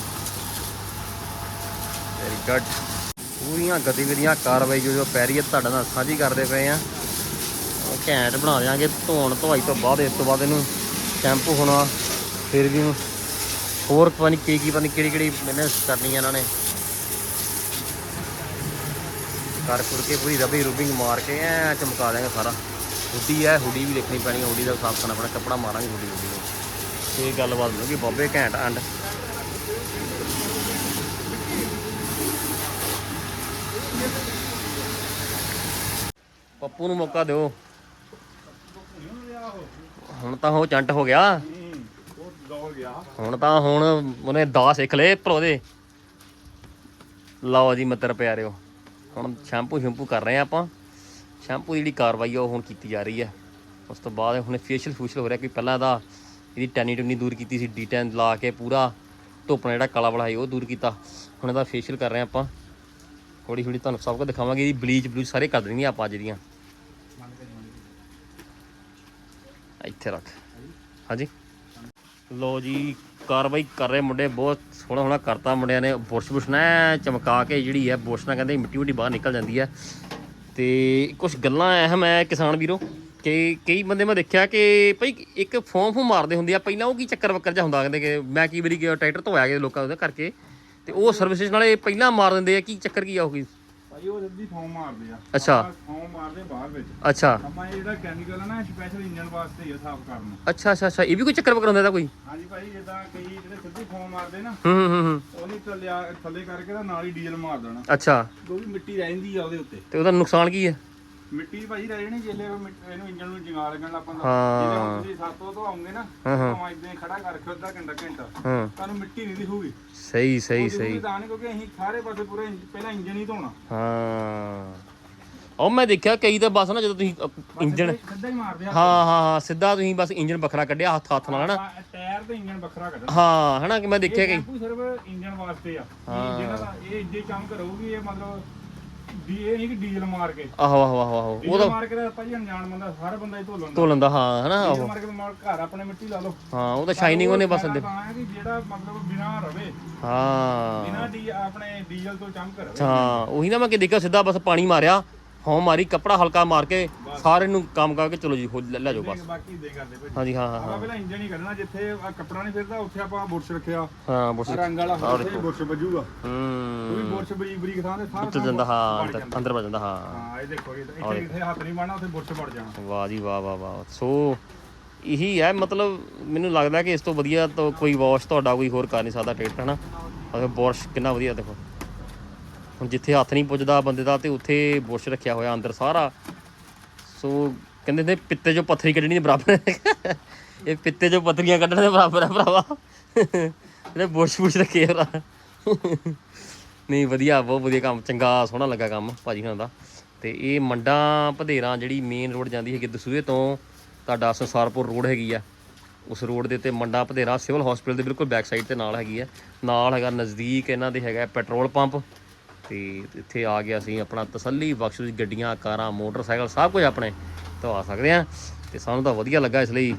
ਵੈਰੀ ਗੁੱਡ ਪੂਰੀਆਂ ਗਤੀਵਿਧੀਆਂ ਕਾਰਵਾਈ ਜੋ ਜੋ ਪੈ ਰਹੀ ਹੈ ਤੁਹਾਡੇ ਨਾਲ ਸਾਂਝੀ ਕਰਦੇ ਪਏ ਆ। ਉਹ ਘੈਂਟ ਬਣਾ ਦਿਆਂਗੇ ਧੋਣ ਧੋਈ ਤੋਂ ਬਾਅਦ, ਇਸ ਤੋਂ ਬਾਅਦ ਇਹਨੂੰ ਸ਼ੈਂਪੂ ਹੋਣਾ, ਫਿਰ ਵੀ ਹੋਰ ਪਤਾ ਨਹੀਂ ਕੀ ਕੀ, ਪਤਾ ਨਹੀਂ ਕਿਹੜੀ ਕਿਹੜੀ ਮੈਨੇ ਕਰਨੀ ਆ ਇਹਨਾਂ ਨੇ। ਕਰ ਕੁਰ ਕੇ ਪੂਰੀ ਰਬੀ ਰੂਬਿੰਗ ਮਾਰ ਕੇ ਐ ਚਮਕਾ ਦਿਆਂਗੇ ਸਾਰਾ। ਹੁੱਡੀ ਐ, ਹੁੱਡੀ ਵੀ ਦੇਖਣੀ ਪੈਣੀ ਹੁੱਡੀ ਦਾ ਸਾਫ਼ ਕਰਨਾ ਪੈਣਾ ਕੱਪੜਾ ਮਾਰਾਂਗੇ ਹੁੱਡੀ ਹੁੱਡੀ ਨੂੰ। ਇਹ ਗੱਲਬਾਤ ਬਣੂਗੀ ਬਾਬੇ ਘੈਂਟ ਐਂਡ ਪੱਪੂ ਨੂੰ ਮੌਕਾ ਦਿਓ। ਹੁਣ ਤਾਂ ਉਹ ਚੰਟ ਹੋ ਗਿਆ। ਹੁਣ ਤਾਂ ਹੁਣ ਉਹਨੇ ਦਾ ਸਿੱਖ ਲਏ ਭਰੋ ਦੇ। ਲਓ ਜੀ ਮਿੱਤਰ ਪਿਆਰਿਓ। ਹੁਣ ਸ਼ੈਂਪੂ ਸ਼ੈਂਪੂ ਕਰ ਰਹੇ ਆ ਆਪਾਂ। ਸ਼ੈਂਪੂ ਦੀ ਜਿਹੜੀ ਕਾਰਵਾਈ ਆ ਉਹ ਹੁਣ ਕੀਤੀ ਜਾ ਰਹੀ ਹੈ ਉਸ ਤੋਂ ਬਾਅਦ ਹੁਣ ਫੇਸ਼ੀਅਲ ਫੂਸ਼ਲ ਹੋ ਰਿਹਾ ਕਿ ਪਹਿਲਾਂ ਇਹਦਾ ਇਹਦੀ ਟੈਨੀ ਟੁਨੀ ਦੂਰ ਕੀਤੀ ਸੀ ਡੀ10 ਲਾ ਕੇ ਪੂਰਾ ਧੁੱਪ ਨਾਲ ਜਿਹੜਾ ਕਾਲਾ ਵਾਲਾ ਹੈ ਉਹ ਦੂਰ ਕੀਤਾ। ਹੁਣ ਇਹਦਾ ਫੇਸ਼ੀਅਲ ਕਰ ਰਹੇ ਆ ਆਪਾਂ। ਹੌਲੀ ਹੌਲੀ ਤੁਹਾਨੂੰ ਸਭ ਕੁਝ ਦਿਖਾਵਾਂਗੇ। ਇਹਦੀ ਬਲੀਚ ਬਲੂਚ ਸਾਰੇ ਕਰ ਦੇਣਗੇ ਆਪਾਂ ਅੱਜ ਦੀਆਂ। ਇੱਥੇ ਰੱਖ। ਹਾਂਜੀ। ਲੋ ਜੀ। ਕਾਰਵਾਈ ਕਰ ਰਹੇ ਮੁੰਡੇ, ਬਹੁਤ ਸੋਹਣਾ ਸੋਹਣਾ ਕਰਤਾ ਮੁੰਡਿਆਂ ਨੇ। ਬੁਰਸ਼ ਬੁਰਸ਼ ਨਾ ਚਮਕਾ ਕੇ ਜਿਹੜੀ ਹੈ, ਬੁਰਸ਼ ਨਾਲ ਕਹਿੰਦੇ ਮਿੱਟੀ ਮਿੱਟੀ ਬਾਹਰ ਨਿਕਲ ਜਾਂਦੀ ਹੈ। ਤੇ ਕੁਝ ਗੱਲਾਂ ਅਹਿਮ ਹੈ ਕਿਸਾਨ ਵੀਰੋ, ਕਿ ਕਈ ਬੰਦੇ ਮੈਂ ਦੇਖਿਆ ਕਿ ਭਈ ਇੱਕ ਫੋਮ ਫੋਮ ਮਾਰਦੇ ਹੁੰਦੇ ਆ, ਪਹਿਲਾਂ ਉਹ ਕੀ ਚੱਕਰ ਵੱਕਰ ਜਿਹਾ ਹੁੰਦਾ, ਕਹਿੰਦੇ ਕਿ ਮੈਂ ਕੀ ਵਾਰੀ ਗਿਆ ਟਰੈਕਟਰ ਧੋਇਆ ਗਿਆ ਲੋਕਾਂ ਉਹਦੇ ਕਰਕੇ, ਤੇ ਉਹ ਸਰਵਿਸਿਜ਼ ਨਾਲੇ ਪਹਿਲਾਂ ਮਾਰ ਦਿੰਦੇ ਆ, ਕੀ ਚੱਕਰ ਕੀ ਆ ਉਹ ਕੀ? ਭਾਈ ਉਹ ਜਲਦੀ ਫੋਮ ਮਾਰਦੇ ਆ। ਅੱਛਾ। ਫੋਮ ਮਾਰਦੇ ਬਾਹਰ ਵਿੱਚ। ਅੱਛਾ। ਆਪਾਂ ਇਹ ਜਿਹੜਾ ਕੈਮੀਕਲ ਹੈ ਨਾ ਸਪੈਸ਼ਲ ਇੰਜਨ ਵਾਸਤੇ ਹੀ ਆ ਸਾਫ਼ ਕਰਨ। ਅੱਛਾ ਅੱਛਾ ਅੱਛਾ। ਇਹ ਵੀ ਕੋਈ ਚੱਕਰ ਵੱਕਰ ਹੁੰਦਾ ਇਹਦਾ ਕੋਈ? ਹਾਂਜੀ ਭਾਈ ਜਿੱਦਾਂ ਕਈ ਜਿਹੜੇ ਸਿੱਧੀ ਫੋਮ ਮਾਰਦੇ ਨਾ ਹੂੰ ਹੂੰ ਹੂੰ ਹੂੰ। ਉਹਨੇ ਥੱਲੇ ਥੱਲੇ ਕਰਕੇ ਤਾਂ ਨਾਲ ਹੀ ਡੀਜ਼ਲ ਮਾਰ ਦੇਣਾ। ਅੱਛਾ। ਕਿਉਂਕਿ ਮਿੱਟੀ ਰਹਿੰਦੀ ਆ ਉਹਦੇ ਉੱਤੇ। ਤੇ ਉਹਦਾ ਨੁਕਸਾਨ ਕੀ ਹੈ ਮਿੱਟੀ ਭਾਈ ਰਹਿ ਜਣੀ ਜਿੱਲੇ ਇਹਨੂੰ ਇੰਜਨ ਨੂੰ ਜਗਾ ਲੱਗਣ ਲੱਗ ਪੈਂਦਾ। ਹਾਂ। ਜਿਵੇਂ ਹੁਣ ਤੁਸੀਂ ਸਾਤੋਂ ਤੋਂ ਆਉਂਗੇ ਨਾ ਹਾਂ, ਹਾਂ। ਭਾਵੇਂ ਇਦਾਂ ਹੀ ਖੜਾ ਕਰ ਰੱਖਿਓ ਅੱਧਾ ਘੰਟਾ ਘੰਟਾ। ਹਾਂ। ਤੁਹਾਨੂੰ ਮਿੱਟੀ ਨਹੀਂ ਦਿਖੂਗੀ। ਸਹੀ ਸਹੀ ਸਹੀ। ਤਾਂ ਨਹੀਂ ਕਿਉਂਕਿ ਅਸੀਂ ਸਾਰੇ ਪਾਸੇ ਪੂਰਾ ਪਹਿਲਾਂ ਇੰਜਨ ਹੀ ਧੋਣਾ। ਹਾਂ। ਉਹ ਮੈਂ ਦੇਖਿਆ ਕਈ ਤਾਂ ਬਸ ਨਾ ਜਦੋਂ ਤੁਸੀਂ ਇੰਜਣ ਸਿੱਧਾ- ਹੀ ਮਾਰਦੇ ਆ ਹਾਂ ਹਾਂ ਹਾਂ ਸਿੱਧਾ ਤੁਸੀਂ ਬਸ ਇੰਜਣ ਵੱਖਰਾ ਕੱਢਿਆ ਹੱਥ ਹੱਥ ਨਾਲ ਹਨਾ? ਟਾਇਰ ਤੇ ਇੰਜਨ ਵੱਖਰਾ ਕੱਢਣਾ। ਹਾਂ ਹਨਾ ਕਿ ਮੈਂ ਦੇਖਿਆ ਕਈ ਸਿਰਫ ਇੰਜਨ ਵਾਸਤੇ ਆ। ਜਿਹਨਾਂ ਦਾ ਇਹ ਇੱਦੇ ਕੰਮ ਕਰੂਗੀ ਇਹ ਮਤਲਬ ਵੀ ਇਹ ਨਹੀਂ ਕਿ ਡੀਜ਼ਲ ਮਾਰ ਕੇ। ਆਹੋ ਆਹੋ ਆਹੋ ਆਹੋ ਉਹ ਡੀਜ਼ਲ ਤਾਂ ਮਾਰ ਕੇ ਤਾਂ ਭਾਜੀ ਅਣਜਾਣ ਬੰਦਾ ਹਰ ਬੰਦਾ ਹੀ ਧੋ ਲੈਂਦਾ ਧੋ ਲੈਂਦਾ ਹਾਂ ਹਨਾ ਡੀਜ਼ਲ ਆਹੋ ਮਾਰ ਕੇ ਤਾਂ ਮਾਰ ਘਰ ਆਪਣੇ ਮਿੱਟੀ ਲਾ ਲਓ। ਹਾਂ ਉਹ ਤਾਂ ਸ਼ਾਈਨਿੰਗ ਉਹਨੇ ਬਸ ਫਾਇਦਾ ਤਾਂ ਹੈ ਕਿ ਜਿਹੜਾ ਮਤਲਬ ਬਿਨਾ ਰਵੇ। ਹਾਂ। ਬਿਨਾ ਡੀ ਆਪਣੇ ਡੀਜ਼ਲ ਤੋਂ ਚਮਕ ਰਵੇ। ਹਾਂ ਉਹੀ ਨਾ ਮੈਂ ਕਿ ਦੇਖਿਆ ਸਿੱਧਾ ਬਸ ਪਾਣੀ ਮਾਰਿਆ। ਹੌਂ ਮਾਰੀ ਕੱਪੜਾ ਹਲਕਾ ਮਾਰ ਕੇ ਸਾਰੇ ਨੂੰ ਕੰਮ ਕਰਕੇ ਚਲੋ ਜੀ ਹੋ ਲੈ ਲੈ ਜਾਓ ਬਸ। ਬਾਕੀ ਦੇ ਕਰਦੇ ਭਾਜੀ ਹਾਂਜੀ ਹਾਂ ਹਾਂ ਆਪਾਂ ਪਹਿਲਾਂ ਇੰਜਨ ਹੀ ਕੱਢਣਾ ਜਿੱਥੇ ਆਹ ਕੱਪੜਾ ਨਹੀਂ ਫਿਰਦਾ ਉੱਥੇ ਆਪਾਂ ਬੁਰਸ਼ ਰੱਖਿਆ। ਹਾਂ ਬਸ ਆਹ ਰੰਗ ਵਾਲਾ ਉੱਥੇ ਬੁਰਸ਼ ਵੱਜੂਗਾ। ਉਹ ਵੀ ਹੂੰ ਬੁਰਸ਼ ਬਰੀਕ ਬਰੀਕ ਥਾਂ ਤੇ ਸਾਰਾ ਉੱਤੇ ਜਾਂਦਾ ਹਾਂ ਅੰਦਰ। ਅੰਦਰ ਵੜ ਜਾਂਦਾ ਹਾਂ। ਹਾਂ ਇਹ ਦੇਖੋ ਇਹ ਇੱਥੇ ਇੱਥੇ ਹੱਥ ਨਹੀਂ ਮਾਰਨਾ ਉੱਥੇ ਬੁਰਸ਼ ਵੜ ਜਾਣਾ। ਵਾਹ ਜੀ ਵਾਹ ਵਾਹ ਵਾਹ। ਸੋ ਇਹੀ ਹੈ ਮਤਲਬ ਮੈਨੂੰ ਲੱਗਦਾ ਕਿ ਇਸ ਤੋਂ ਵਧੀਆ ਤਾਂ ਕੋਈ ਵਾਸ਼ ਤੁਹਾਡਾ ਕੋਈ ਹੋਰ ਕਰ ਨਹੀਂ ਸਕਦਾ ਟਰੈਕਟਰ ਹਨਾ? ਅਗਰ ਕਿੰਨਾ ਵਧੀਆ ਦੇਖੋ। ਹੁਣ ਜਿੱਥੇ ਹੱਥ ਨਹੀਂ ਪੁੱਜਦਾ ਬੰਦੇ ਦਾ ਤੇ ਉੱਥੇ ਬੁਰਸ਼ ਰੱਖਿਆ ਹੋਇਆ ਅੰਦਰ ਸਾਰਾ। ਸੋ ਕਹਿੰਦੇ ਨੇ ਪਿੱਤੇ ਚੋਂ ਪੱਥਰੀ ਕੱਢਣੀ ਦੇ ਬਰਾਬਰ। ਹੈ। ਇਹ ਪਿੱਤੇ ਚੋਂ ਪੱਥਰੀਆਂ ਕੱਢਣ ਦੇ ਬਰਾਬਰ ਹੈ ਭਰਾਵਾ। ਇਹਨੇ ਬੁਰਸ਼ ਬੁਰਸ਼ ਰੱਖੇ ਭਰਾ। ਨਹੀਂ, ਵਧੀਆ, ਬਹੁਤ ਵਧੀਆ ਕੰਮ, ਚੰਗਾ, ਸੋਹਣਾ ਲੱਗਾ ਕੰਮ ਭਾਜੀ ਹੁਣਾਂ ਦਾ। ਤੇ ਇਹ ਮੰਡਾ ਭਦੇਰਾ ਜਿਹੜੀ ਮੇਨ ਰੋਡ ਜਾਂਦੀ ਹੈਗੀ ਦਸੂਏ ਤੋਂ, ਤੁਹਾਡਾ ਸੰਸਾਰਪੁਰ ਰੋਡ ਹੈਗੀ ਆ। ਉਸ ਰੋਡ ਦੇ ਉੱਤੇ ਮੰਡਾ ਭਦੇਰਾ ਸਿਵਲ ਹਸਪੀਟਲ ਦੇ ਬਿਲਕੁਲ ਬੈਕ ਸਾਈਡ ਤੇ ਨਾਲ ਹੈਗੀ ਆ। ਨਾਲ ਹੈਗਾ ਨਜ਼ਦੀਕ ਇਹਨਾਂ ਦੇ ਹੈਗਾ ਪੈਟਰੋਲ ਪੰਪ ਤੇ ਇੱਥੇ ਆ ਗਿਆ ਅਸੀਂ ਆਪਣਾ ਤਸੱਲੀ ਬਖਸ਼ ਗੱਡੀਆਂ, ਕਾਰਾਂ, ਮੋਟਰਸਾਈਕਲ, ਸਭ ਕੁਝ ਆਪਣੇ ਧਵਾ ਸਕਦੇ ਆ ਤੇ ਸਾਨੂੰ ਤਾਂ ਵਧੀਆ ਲੱਗਾ ਇਸ ਲਈ।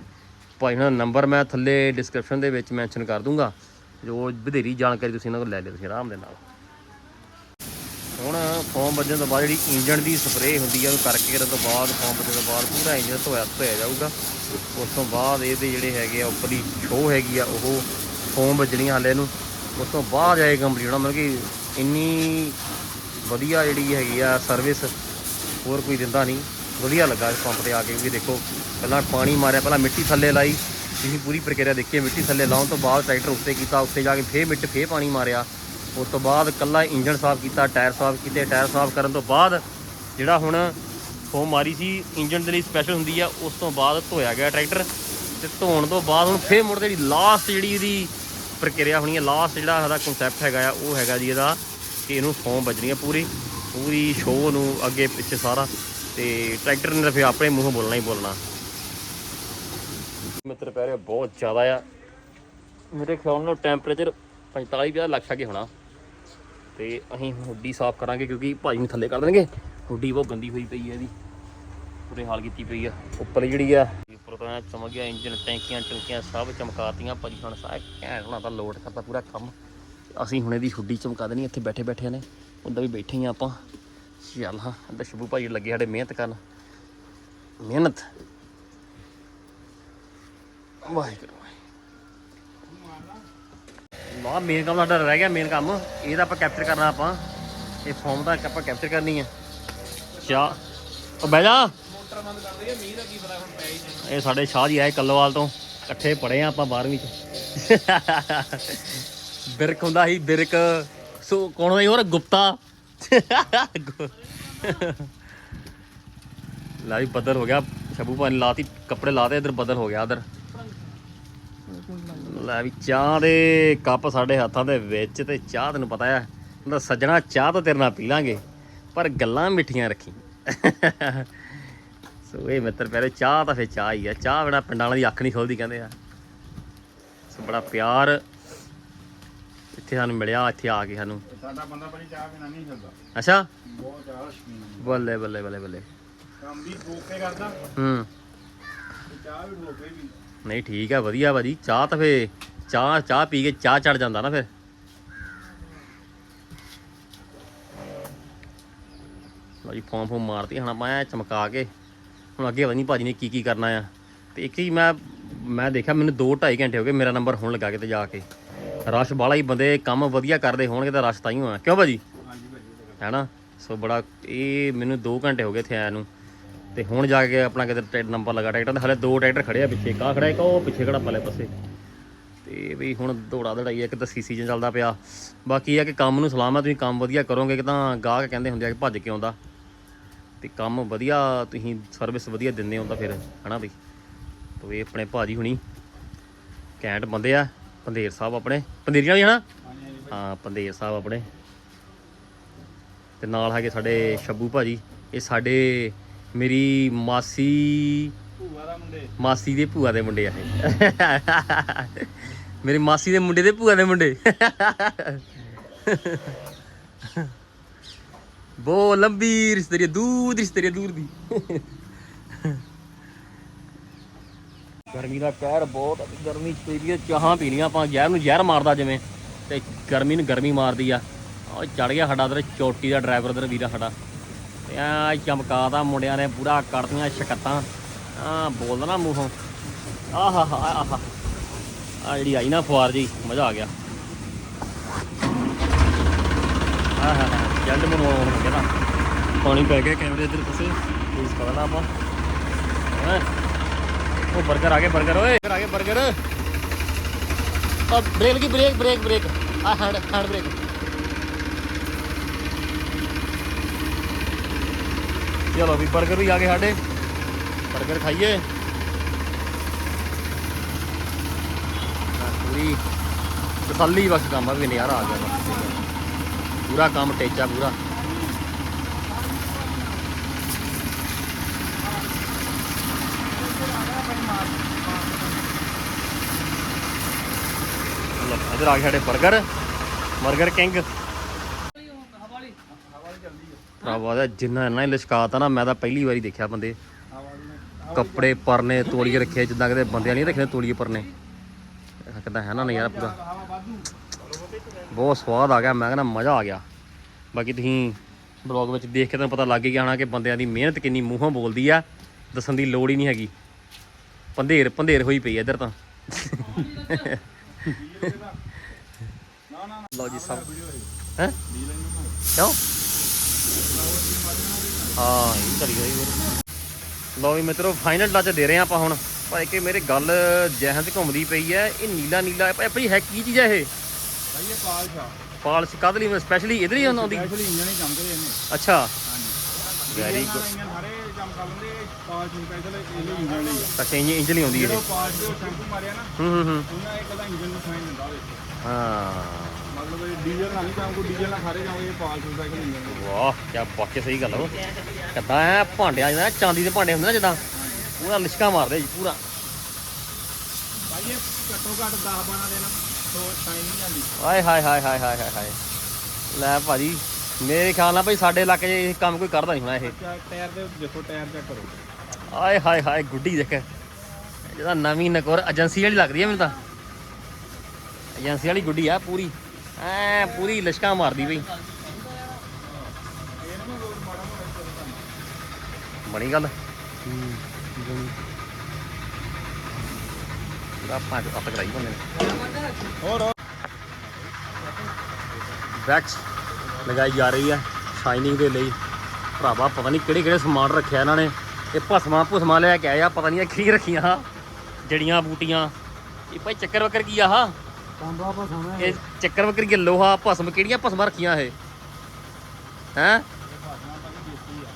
ਭਾਈ ਉਹਨਾਂ ਦਾ ਨੰਬਰ ਮੈਂ ਥੱਲੇ ਡਿਸਕ੍ਰਿਪਸ਼ਨ ਦੇ ਵਿੱਚ ਮੈਂਸ਼ਨ ਕਰ ਦੂੰਗਾ। ਜੋ ਵਧੇਰੀ ਜਾਣਕਾਰੀ ਤੁਸੀਂ ਇਹਨਾਂ ਕੋਲ ਲੈ ਲਿਓ ਤੁਸੀਂ ਆਰਾਮ ਦੇ ਨਾਲ। ਹੁਣ ਫੋਮ ਵੱਜਣ ਤੋਂ ਬਾਅਦ ਜਿਹੜੀ ਇੰਜਣ ਦੀ ਸਪਰੇਅ ਹੁੰਦੀ ਆ, ਉਹ ਕਰਕੇ ਕਰਨ ਤੋਂ ਬਾਅਦ ਫੋਮ ਵੱਜਣ ਤੋਂ ਬਾਅਦ ਪੂਰਾ ਇੰਜਣ ਧੋਇਆ ਧੋਇਆ ਜਾਊਗਾ। ਉਸ ਤੋਂ ਬਾਅਦ ਇਹਦੇ ਜਿਹੜੇ ਹੈਗੇ ਆ, ਉੱਪਰਲੀ ਸ਼ੋ ਹੈਗੀ ਆ, ਉਹ ਫੋਮ ਵੱਜਣੀ ਹਾਲੇ ਨੂੰ। ਉਸ ਤੋਂ ਬਾਅਦ ਜਾਏ ਕੰਪਲੀਟ ਹੋਣਾ ਮਤਲਬ ਕਿ ਇੰਨੀ ਵਧੀਆ ਜਿਹੜੀ ਹੈਗੀ ਆ ਸਰਵਿਸ ਹੋਰ ਕੋਈ ਦਿੰਦਾ ਨਹੀਂ। ਵਧੀਆ ਲੱਗਾ ਇਸ ਪੰਪ ਤੇ ਆ ਕੇ ਵੀ ਦੇਖੋ, ਪਹਿਲਾਂ ਪਾਣੀ ਮਾਰਿਆ, ਪਹਿਲਾਂ ਮਿੱਟੀ ਥੱਲੇ ਲਾਈ। ਤੁਸੀਂ ਪੂਰੀ ਪ੍ਰਕਿਰਿਆ ਦੇਖੀ ਮਿੱਟੀ ਥੱਲੇ ਲਾਉਣ ਤੋਂ ਬਾਅਦ ਟਰੈਕਟਰ ਉੱਤੇ ਕੀਤਾ, ਉੱਤੇ ਜਾ ਕੇ ਫੇਰ ਮਿੱਟ, ਫੇਰ ਪਾਣੀ ਮਾਰਿਆ। ਉਸ ਤੋਂ ਬਾਅਦ ਕੱਲਾ ਇੰਜਨ ਸਾਫ਼ ਕੀਤਾ, ਟਾਇਰ ਸਾਫ਼ ਕੀਤੇ, ਟਾਇਰ ਸਾਫ਼ ਕਰਨ ਤੋਂ ਬਾਅਦ ਜਿਹੜਾ ਹੁਣ ਫੋਮ ਮਾਰੀ ਸੀ ਇੰਜਨ ਦੇ ਲਈ ਸਪੈਸ਼ਲ ਹੁੰਦੀ ਆ, ਉਸ ਤੋਂ ਬਾਅਦ ਧੋਇਆ ਗਿਆ ਟਰੈਕਟਰ। ਤੇ ਧੋਣ ਤੋਂ ਬਾਅਦ ਹੁਣ ਫੇਰ ਮੁੜ ਜਿਹੜੀ ਲਾਸਟ ਜਿਹੜੀ ਇਹਦੀ ਪ੍ਰਕਿਰਿਆ ਹੋਣੀ ਹੈ। ਲਾਸਟ ਜਿਹੜਾ ਇਹਦਾ ਕਨਸੈਪਟ ਹੈਗਾ ਆ, ਉਹ ਹੈਗਾ ਜੀ ਇਹਦਾ ਕਿ ਇਹਨੂੰ ਫੋਮ ਵੱਜਣੀ ਆ ਪੂਰੀ। ਪੂਰੀ ਸ਼ੋਅ ਨੂੰ ਅੱਗੇ ਪਿੱਛੇ ਸਾਰਾ। ਤੇ ਟਰੈਕਟਰ ਨੇ ਤਾਂ ਫਿਰ ਆਪਣੇ ਮੂੰਹੋਂ ਬੋਲਣਾ ਹੀ ਬੋਲਣਾ। ਮਿੱਤਰ ਪੈ ਰਿਹਾ ਬਹੁਤ ਜ਼ਿਆਦਾ ਆ। ਮੇਰੇ ਖਿਆਲ ਨਾਲ ਟੈਂਪਰੇਚਰ 45 50 ਲੱਖ ਅੱਗੇ ਹੋਣਾ। ਤੇ ਅਸੀਂ ਹੁੱਡੀ ਸਾਫ਼ ਕਰਾਂਗੇ ਕਿਉਂਕਿ ਭਾਜੀ ਨੂੰ ਥੱਲੇ ਕਰ ਦੇਣਗੇ। ਹੁੱਡੀ ਬਹੁਤ ਗੰਦੀ ਹੋਈ ਪਈ ਹੈ ਇਹਦੀ। ਪੂਰੇ ਹਾਲ ਕੀਤੀ ਪਈ ਆ। ਉੱਪਰ ਜਿਹੜੀ ਆ। ਉੱਪਰ ਤਾਂ ਚਮਕ ਗਿਆ ਇੰਜਨ ਟੈਂਕੀਆਂ ਟੰਕੀਆਂ ਸਭ ਚਮਕਾਤੀਆਂ ਭਾਜੀ ਹੁਣ ਸਾਰਾ ਘੈਂਟ ਹੋਣਾ ਤਾਂ ਲੋਡ ਕਰਤਾ ਪੂਰਾ ਕੰਮ। ਤੇ ਅਸੀਂ ਹੁਣ ਇਹਦੀ ਹੁੱਡੀ ਚਮਕਾ ਦੇਣੀ ਇੱਥੇ ਬੈਠੇ ਬੈਠੇ ਨੇ। ਉੱਦਾਂ ਵੀ ਬੈਠੇ ਹੀ ਆ ਆਪਾਂ। ਚੱਲ ਹਾਂ ਅੰਦਰ ਸ਼ਬੂ ਭਾਜੀ ਲੱਗੇ ਸਾਡੇ ਮਿਹਨਤ ਕਰਨ। ਮਿਹਨਤ। ਵਾਹਿਗੁਰੂ। ਲਾ ਮੇਨ ਕੰਮ ਸਾਡਾ ਰਹਿ ਗਿਆ ਮੇਨ ਕੰਮ। ਇਹਦਾ ਆਪਾਂ ਕੈਪਚਰ ਕਰਨਾ ਆਪਾਂ। ਇਹ ਫਾਰਮ ਦਾ ਆਪਾਂ ਕੈਪਚਰ ਕਰਨੀ ਹੈ ਸ਼ਾਹ ਉਹ ਬਹਿ ਜਾ। ਮੋਟਰ ਕਰ ਦਈਏ, ਮੀਂਹ ਦਾ ਕੀ ਪਤਾ ਹੁਣ ਪੈ ਹੀ ਜਾਣਾ। ਇਹ ਸਾਡੇ ਸ਼ਾਹ ਜੀ ਆਏ ਕੱਲੋਵਾਲ ਤੋਂ, ਇਕੱਠੇ ਪੜੇ ਆ ਆਪਾਂ 12ਵੀਂ ਚ। ਬਿਰਕ ਹੁੰਦਾ ਸੀ, ਬਿਰਕ। ਸੋ ਕੌਣ ਹੁੰਦਾ ਹੋਰ? ਗੁਪਤਾ। ਲਾ ਵੀ ਹੋ ਗਿਆ, ਸ਼ਬੂ ਭਾਨ ਲਾਤੀ, ਕੱਪੜੇ ਲਾਤੇ ਇਧਰ ਬੱਦਲ ਹੋ ਗਿਆ ਇਧਰ ਲੈ ਵੀ ਚਾਹ ਦੇ ਕੱਪ ਸਾਡੇ ਹੱਥਾਂ ਦੇ ਵਿੱਚ ਤੇ ਚਾਹ ਤੈਨੂੰ ਪਤਾ ਆ, ਕਹਿੰਦਾ ਸੱਜਣਾ ਚਾਹ ਤਾਂ ਤੇਰੇ ਨਾਲ ਪੀ ਲਾਂਗੇ, ਪਰ ਗੱਲਾਂ ਮਿੱਠੀਆਂ ਰੱਖੀ। ਸੋ ਇਹ ਮਿੱਤਰ ਪਿਆਰੇ ਚਾਹ ਤਾਂ ਫੇ ਚਾਹ ਹੀ ਆ। ਚਾਹ ਬਿਨਾ ਪਿੰਡਾਂ ਵਾਲੀ ਅੱਖ ਨਹੀਂ ਖੁੱਲਦੀ ਕਹਿੰਦੇ ਆ। ਸੋ ਬੜਾ ਪਿਆਰ ਇੱਥੇ ਸਾਨੂੰ ਮਿਲਿਆ ਇੱਥੇ ਆ ਕੇ ਸਾਨੂੰ। ਸਾਡਾ ਬੰਦਾ ਭਾਜੀ ਚਾਹ ਬਿਨਾ ਨਹੀਂ ਚੱਲਦਾ। ਅੱਛਾ? ਬਹੁਤ ਚਾਹ ਸ਼ਕੀਨ ਬੱਲੇ ਬੱਲੇ ਬੱਲੇ ਬੱਲੇ। ਕੰਮ ਵੀ ਠੋਕ ਕਰਦਾ। ਹੂੰ। ਚਾਹ ਵੀ ਠੋਕ ਵੀ ਨਹੀਂ ਠੀਕ ਆ ਵਧੀਆ ਭਾਜੀ। ਚਾਹ ਤਾਂ ਫੇ ਚਾਹ ਚਾਹ ਪੀ ਕੇ ਚਾਹ ਚੜ ਜਾਂਦਾ ਨਾ ਫਿਰ। ਭਾਜੀ ਫੋਨ ਫੋਨ ਮਾਰਤੀ ਹੁਣ ਐਂ ਚਮਕਾ ਕੇ। ਹੁਣ ਅੱਗੇ ਪਤਾ ਨਹੀਂ ਭਾਜੀ ਨੇ ਕੀ ਕੀ ਕਰਨਾ ਆ। ਤੇ ਇੱਕ ਹੀ ਮੈਂ ਮੈਂ ਦੇਖਿਆ ਮੈਨੂੰ 2 2.5 ਘੰਟੇ ਹੋ ਗਏ ਮੇਰਾ ਨੰਬਰ ਹੁਣ ਲੱਗਾ ਕਿਤੇ ਜਾ ਕੇ। ਰਸ਼ ਵਾਲਾ ਹੀ ਬੰਦੇ ਕੰਮ ਵਧੀਆ ਕਰਦੇ ਹੋਣਗੇ ਤਾਂ ਰਸ਼ ਤਾਂ ਹੀ ਹੋਣਾ ਕਿਉਂ ਭਾਜੀ? ਹਾਂਜੀ ਭਾਜੀ ਹੈਨਾ? ਸੋ ਬੜਾ ਇਹ ਮੈਨੂੰ 2 ਘੰਟੇ ਹੋ ਗਏ ਇੱਥੇ ਆਇਆ ਨੂੰ। ਤੇ ਹੁਣ ਜਾ ਕੇ ਆਪਣਾ ਕਿਤੇ ਨੰਬਰ ਲਗਾ ਟਰੈਕਟਰ ਦੇ ਹਲੇ ਦੋ ਟਰੈਕਟਰ ਖੜੇ ਆ ਪਿੱਛੇ ਕਾ ਖੜਾ ਇੱਕ ਉਹ ਪਿੱਛੇ ਖੜਾ ਪਲੇ ਪਾਸੇ। ਤੇ ਵੀ ਹੁਣ ਦੌੜਾ ਦੜਾਈ ਇੱਕ ਤਾਂ ਸੀਜ਼ਨ ਚੱਲਦਾ ਪਿਆ। ਬਾਕੀ ਇਹ ਆ ਕਿ ਕੰਮ ਨੂੰ ਸਲਾਮ ਆ ਤੁਸੀਂ ਕੰਮ ਵਧੀਆ ਕਰੋਗੇ ਕਿ ਤਾਂ ਗਾਹਕ ਕਹਿੰਦੇ ਹੁੰਦੇ ਆ ਕਿ ਭੱਜ ਕੇ ਆਉਂਦਾ। ਤੇ ਕੰਮ ਵਧੀਆ, ਤੁਸੀਂ ਸਰਵਿਸ ਵਧੀਆ ਦਿੰਦੇ ਹੋ ਤਾਂ ਫਿਰ, ਹਨਾ ਬਈ? ਤੇ ਇਹ ਆਪਣੇ ਭਾਜੀ ਹੁਣੀ ਕੈਂਟ ਬੰਦੇ ਆ ਪੰਦੇਰ ਸਾਹਿਬ ਆਪਣੇ। ਪੰਦੇਰੀਆਂ ਵੀ, ਹਨਾ? ਹਾਂ ਪੰਦੇਰ ਸਾਹਿਬ ਆਪਣੇ। ਤੇ ਨਾਲ ਹੈਗੇ ਸਾਡੇ ਸ਼ੱਬੂ ਭਾਜੀ। ਇਹ ਸਾਡੇ, ਮੇਰੀ ਮਾਸੀ ਭੂਆ ਦਾ ਮੁੰਡੇ ਮਾਸੀ ਦੇ ਭੂਆ ਦੇ ਮੁੰਡੇ ਆ ਇਹ। ਮੇਰੀ ਮਾਸੀ ਦੇ ਮੁੰਡੇ ਦੇ ਭੂਆ ਦੇ ਮੁੰਡੇ। ਬੋ ਲੰਬੀ ਰਿਸ਼ਤੇਰੀ ਦੂਰ ਦੀ ਰਿਸ਼ਤੇਰੀ ਦੂਰ ਦੀ। ਗਰਮੀ ਦਾ ਕਹਿਰ ਬਹੁਤ ਆ, ਗਰਮੀ ਪੀਦੀ ਹੈ ਚਾਹਾਂ ਪੀਣੀਆਂ ਆਪਾਂ ਜ਼ਹਿਰ ਨੂੰ ਜ਼ਹਿਰ ਮਾਰਦਾ ਜਿਵੇਂ ਤੇ ਗਰਮੀ ਨੂੰ ਗਰਮੀ ਮਾਰਦੀ ਆ। ਉਹ ਚੜ ਗਿਆ ਸਾਡਾ ਉਧਰ ਚੋਟੀ ਦਾ ਡਰਾਈਵਰ ਉਧਰ ਵੀਰਾ ਸਾਡਾ। ਤੇ ਆ ਚਮਕਾਤਾ ਮੁੰਡਿਆਂ ਨੇ ਪੂਰਾ ਕੱਢਦੀਆਂ ਸ਼ਕਤਾਂ। ਆ ਬੋਲਦਾ ਨਾ ਮੂੰਹੋਂ। ਆਹਾ ਹਾ ਆਹਾ ਆ ਜਿਹੜੀ ਆਈ ਨਾ ਫੁਆਰ ਜੀ ਮਜ਼ਾ ਆ ਗਿਆ। ਜੰਡ ਮਨੋਂ ਹੋ ਗਿਆ ਨਾ। ਪਾਣੀ ਪੈ ਗਿਆ, ਕੈਮਰੇ ਇੱਧਰ ਪਾਸੇ ਪਲੀਜ਼ ਕਰਨਾ ਆਪਾਂ। ਹੈਂ। ਉਹ 버ਗਰ ਆ ਗਏ 버ਗਰ ਓਏ ਆ ਗਏ 버ਗਰ ਆ ਬ੍ਰੇਕ ਦੀ ਬ੍ਰੇਕ ਬ੍ਰੇਕ ਬ੍ਰੇਕ ਆ ਹੈਂਡ ਹੈਂਡ ਬ੍ਰੇਕ ਚਲੋ ਵੀ, ਬਰਗਰ ਵੀ ਆ ਗਏ ਸਾਡੇ। ਬਰਗਰ ਖਾਈਏ। ਨਾ, ਪੂਰੀ। ਤਸੱਲੀ ਬਖਸ਼ ਕੰਮ ਆ, ਵੀ ਨਜ਼ਾਰਾ ਆ ਗਿਆ ਪੂਰਾ ਕੰਮ ਟੇਚਾ ਪੂਰਾ। ਲਓ, ਇਧਰ ਆ ਗਏ ਸਾਡੇ 버ਗਰ 버ਗਰ ਕਿੰਗ। ਭਰਾਵਾ ਜਿੰਨਾ ਇਹਨਾਂ ਹੀ ਲਿਸ਼ਕਾਤਾ ਨਾ, ਮੈਂ ਤਾਂ ਪਹਿਲੀ ਵਾਰੀ ਦੇਖਿਆ ਬੰਦੇ। ਕੱਪੜੇ ਪਰਨੇ, ਤੋਲੀਏ ਰੱਖੇ, ਜਿੱਦਾਂ ਕਿਤੇ ਬੰਦਿਆਂ ਨਹੀਂ ਰੱਖੇ ਤੋਲੀਏ ਪਰਨੇ। ਕਿਦਾਂ ਹੈ ਨਾ ਨਜ਼ਾਰਾ ਪੂਰਾ। ਬਹੁਤ ਸਵਾਦ ਆ ਗਿਆ, ਮੈਂ ਕਹਿੰਦਾ ਮਜ਼ਾ ਆ ਗਿਆ। ਬਾਕੀ ਤੁਸੀਂ ਬਲੌਗ ਵਿੱਚ ਦੇਖ ਕੇ ਤੁਹਾਨੂੰ ਪਤਾ ਲੱਗ ਗਿਆ ਹੋਣਾ ਕਿ ਬੰਦਿਆਂ ਦੀ ਮਿਹਨਤ ਕਿੰਨੀ ਮੂੰਹੋਂ ਬੋਲਦੀ ਆ, ਦੱਸਣ ਦੀ ਲੋੜ ਹੀ ਨਹੀਂ ਹੈਗੀ। ਪੰਧੇਰ ਪੰਧੇਰ ਹੋਈ ਪਈ ਇੱਧਰ ਤਾਂ। ਲਓ ਜੀ ਸਭ। ਵੀਡੀਓ ਹੈ? ਕਿਉਂ? ਹਾਂ, ਇਹ ਚਲੀ ਗਈ ਲਓ ਵੀ ਮਿੱਤਰੋ ਫਾਈਨਲ ਟੱਚ ਦੇ ਰਹੇ ਆ ਆਪਾਂ ਹੁਣ। ਭਾਈ ਕਿ ਮੇਰੇ ਗੱਲ ਜਹਿਨ ਚ ਘੁੰਮਦੀ ਪਈ ਹੈ ਇਹ ਨੀਲਾ ਨੀਲਾ ਭਾਈ ਭਾਈ ਹੈ ਕੀ ਚੀਜ਼ ਹੈ ਇਹ? ਭਾਈ ਇਹ ਪਾਲਸ਼ ਆ। ਪਾਲਸ ਕਦ ਲਈ? ਸਪੈਸ਼ਲੀ ਇਧਰ ਹੀ ਆਉਂਦੀ? ਸਪੈਸ਼ਲ ਇੰਜਨ ਹੀ ਚਮਕਦੇ ਇਹਨੇ। ਅੱਛਾ। ਹਾਂਜੀ। ਸਾਰੇ ਚਮਕਾ ਲੈਂਦੇ ਪਾਲਸ਼ ਸਪੈਸ਼ਲ ਇਹਦੇ ਇੰਜਨ ਲਈ ਆ। ਅੱਛਾ ਇੰਜ ਇੰਜ ਲਈ ਆਉਂਦੀ ਇਹ ਜਦੋਂ ਪਾਲਸ਼ ਦੇ ਸ਼ੈਂਪੂ ਮਾਰਿਆ ਨਾ ਹੂੰ ਹੂੰ ਹੂੰ। ਉਹਨਾਂ ਇੱਕ ਦਾ ਇੰਜਨ ਨੂੰ ਸਾਈਨ ਦਿੰਦਾ ਵਿੱਚ। ਹਾਂ। ਮਤਲਬ ਇਹ ਡੀਜ਼ਲ ਨਾਲ ਨਹੀਂ ਚਮਕੂ ਡੀਜ਼ਲ ਨਾਲ ਖਾਰੇ ਜਾਓਗੇ ਇਹ ਪਾਲਸ਼ ਸਪੈਸ਼ਲ ਇੰਜਨ ਵਾਹ ਬਾਕੀ ਸਹੀ ਗੱਲ ਹੋ ਕਿੱਦਾਂ ਐ ਭਾਂਡਿਆਂ ਜਿਹਦਾ ਚਾਂਦੀ ਦੇ ਭਾਂਡੇ ਹੁੰਦੇ ਨਾ ਜਿੱਦਾਂ। ਪੂਰਾ ਲਿਸ਼ਕਾ ਮਾਰਦੇ ਜੀ ਪੂਰਾ। ਭਾਈ ਇਹ ਘੱਟੋ ਘੱਟ 10 12 ਦਿਨ ਤੋਂ ਹਾਏ ਹਾਏ ਹਾਏ ਹਾਏ ਹਾਏ ਹਾਏ। ਲੈ ਭਾਜੀ, ਮੇਰੇ ਖਿਆਲ ਨਾਲ ਭਾਈ ਸਾਡੇ ਇਲਾਕੇ 'ਚ ਇਹ ਕੰਮ ਕੋਈ ਕਰਦਾ ਨਹੀਂ ਹੋਣਾ ਇਹ। ਟਾਇਰ ਦੇ ਦੇਖੋ ਟਾਇਰ ਚੈੱਕ ਕਰੋ ਆਏ ਹਾਏ ਹਾਏ, ਗੁੱਡੀ ਦੇਖ। ਜਿਹਦਾ ਨਵੀਂ ਨਕੋਰ ਏਜੰਸੀ ਵਾਲੀ ਲੱਗਦੀ ਹੈ ਮੈਨੂੰ ਤਾਂ। ਏਜੰਸੀ ਵਾਲੀ ਗੁੱਡੀ ਆ, ਪੂਰੀ। ਐ, ਪੂਰੀ ਲਿਸ਼ਕਾ ਮਾਰਦੀ ਬਈ। ਬਣੀ ਗੱਲ। ਪੂਰਾ ਪੰਜ ਅੱਤ ਕਰਾਈ ਬੰਦੇ ਨੇ ਹੋਰ ਹੋਰ। ਵੈਕਸ ਲਗਾਈ ਜਾ ਰਹੀ ਹੈ ਸ਼ਾਈਨਿੰਗ ਦੇ ਲਈ। ਭਰਾਵਾ ਪਤਾ ਨਹੀਂ ਕਿਹੜੇ ਕਿਹੜੇ ਸਮਾਨ ਰੱਖਿਆ ਇਹਨਾਂ ਨੇ। ਇਹ ਭਸਮਾ ਭੁਸਮਾ ਲੈ ਕੇ ਆਏ ਆ ਪਤਾ ਨਹੀਂ ਕੀ ਰੱਖੀਆਂ ਜੜੀਆਂ ਬੂਟੀਆਂ। ਇਹ ਭਾਈ ਚੱਕਰ ਵਕਰ ਕੀ ਆ ਹਾ ਤਾਂਬਾ ਪਸਾਉਣਾ ਇਹ ਚੱਕਰ ਵਕਰ ਕੀ ਲੋਹਾ ਭਸਮ ਕਿਹੜੀਆਂ ਭਸਮਾਂ ਰੱਖੀਆਂ ਇਹ? ਹੈ?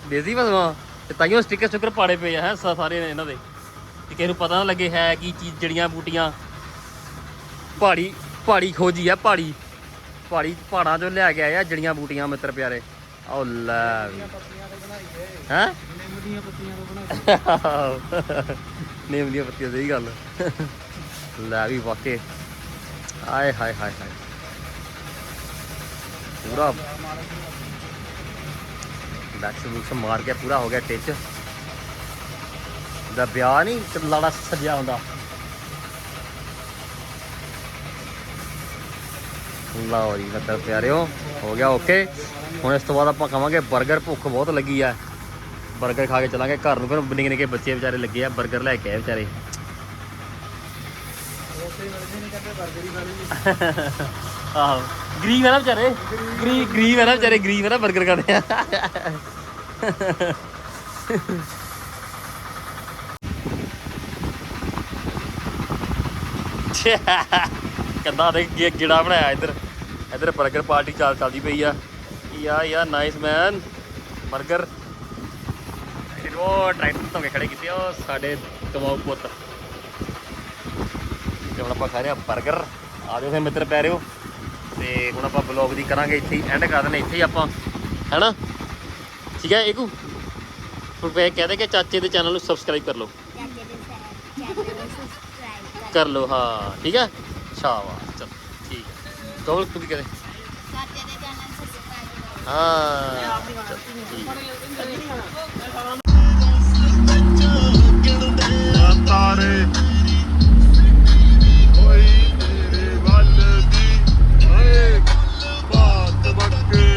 ਦੇਸੀ ਭਸਮਾਂ? ਤੇ ਤਾਈਓ ਸਟicker ਸਟicker ਪਾੜੇ ਪਏ ਆ ਹੈ ਸਾਰੇ ਇਹਨਾਂ ਦੇ। ਤੇ ਕਿਸੇ ਨੂੰ ਪਤਾ ਨਾ ਲੱਗੇ ਹੈ ਕੀ ਚੀਜ਼ ਜੜੀਆਂ ਬੂਟੀਆਂ। ਪਹਾੜੀ ਪਹਾੜੀ ਖੋਜੀ ਆ ਪਹਾੜੀ। ਪਹਾੜੀ ਪਹਾੜਾਂ ਚੋਂ ਲਿਆ ਕੇ ਆ ਜੜੀਆਂ ਬੂਟੀਆਂ ਮਿੱਤਰ ਪਿਆਰੇ। ਆਓ ਲੈ ਹੈ? ਨਿੰਮ ਦੀਆਂ ਪੱਤੀਆਂ ਤੋਂ ਬਣਾ ਨੇਮ ਦੀਆਂ ਪੱਤੀਆਂ ਸਹੀ ਗੱਲ। ਲੈ ਵੀ ਵਾਕੇ। ਆਏ ਹਾਏ ਹਾਏ ਹਾਏ। ਪੂਰਾ। ਬੈਕਸ ਬੁਕਸ ਮਾਰ ਕੇ ਪੂਰਾ ਹੋ ਗਿਆ ਟਿਚ। ਦਾ ਵਿਆਹ ਨਹੀਂ ਲਾੜਾ ਸਜਿਆ ਹੁੰਦਾ ਲਓ ਜੀ ਮਤਲਬ ਪਿਆਰਿਓ ਹੋ ਗਿਆ ਓਕੇ ਹੁਣ ਇਸ ਤੋਂ ਬਾਅਦ ਆਪਾਂ ਖਾਵਾਂਗੇ 버ਗਰ ਭੁੱਖ ਬਹੁਤ ਲੱਗੀ ਆ 버ਗਰ ਖਾ ਕੇ ਚਲਾਂਗੇ ਘਰ ਨੂੰ ਫਿਰ ਨਿੱਕੇ ਨਿੱਕੇ ਬੱਚੇ ਵਿਚਾਰੇ ਲੱਗੇ ਆ 버ਗਰ ਲੈ ਕੇ ਆਏ ਵਿਚਾਰੇ ਆਹੋ ਗਰੀਬ ਹੈ ਨਾ ਵਿਚਾਰੇ ਗਰੀਬ ਗਰੀਬ ਹੈ ਨਾ ਵਿਚਾਰੇ ਗਰੀਬ ਹੈ ਨਾ 버ਗਰ ਖਾਂਦੇ ਆ ਕੰਦਾ ਦੇ ਗਿੜਾ ਬਣਾਇਆ ਇੱਧਰ। ਇੱਧਰ ਬਰਗਰ ਪਾਰਟੀ ਚਾਲ ਚੱਲਦੀ ਪਈ ਆ। ਯਾ ਯਾ ਨਾਈਸ ਮੈਨ 버ਗਰ ਉਹ ਟਰੈਕਟਰ ਤੋਂ ਖੜੇ ਕੀਤੇ ਉਹ, ਸਾਡੇ ਕਮਾਉ ਪੁੱਤ। ਹੁਣ ਆਪਾਂ ਖਾ ਰਹੇ ਆ 버ਗਰ ਆ ਜਾਓ ਫੇ ਮਿੱਤਰ ਪੈ ਰਹੇ ਹੋ ਤੇ ਹੁਣ ਆਪਾਂ ਬਲੌਗ ਦੀ ਕਰਾਂਗੇ, ਇੱਥੇ ਹੀ ਐਂਡ ਕਰ ਦਿੰਦੇ ਇੱਥੇ ਹੀ ਆਪਾਂ। ਹੈਨਾ? ਠੀਕ ਹੈ, ਏਕੂ? ਹੁਣ ਪਏ ਕਹਦੇ ਕਿ ਚਾਚੇ ਦੇ ਚੈਨਲ ਨੂੰ ਸਬਸਕ੍ਰਾਈਬ ਕਰ ਲਓ। कर लो हाँ ठीक है शाबाश चलो ठीक है कौन खुद करे हाँ तारे कोई तेरे वाल दी बात बक्के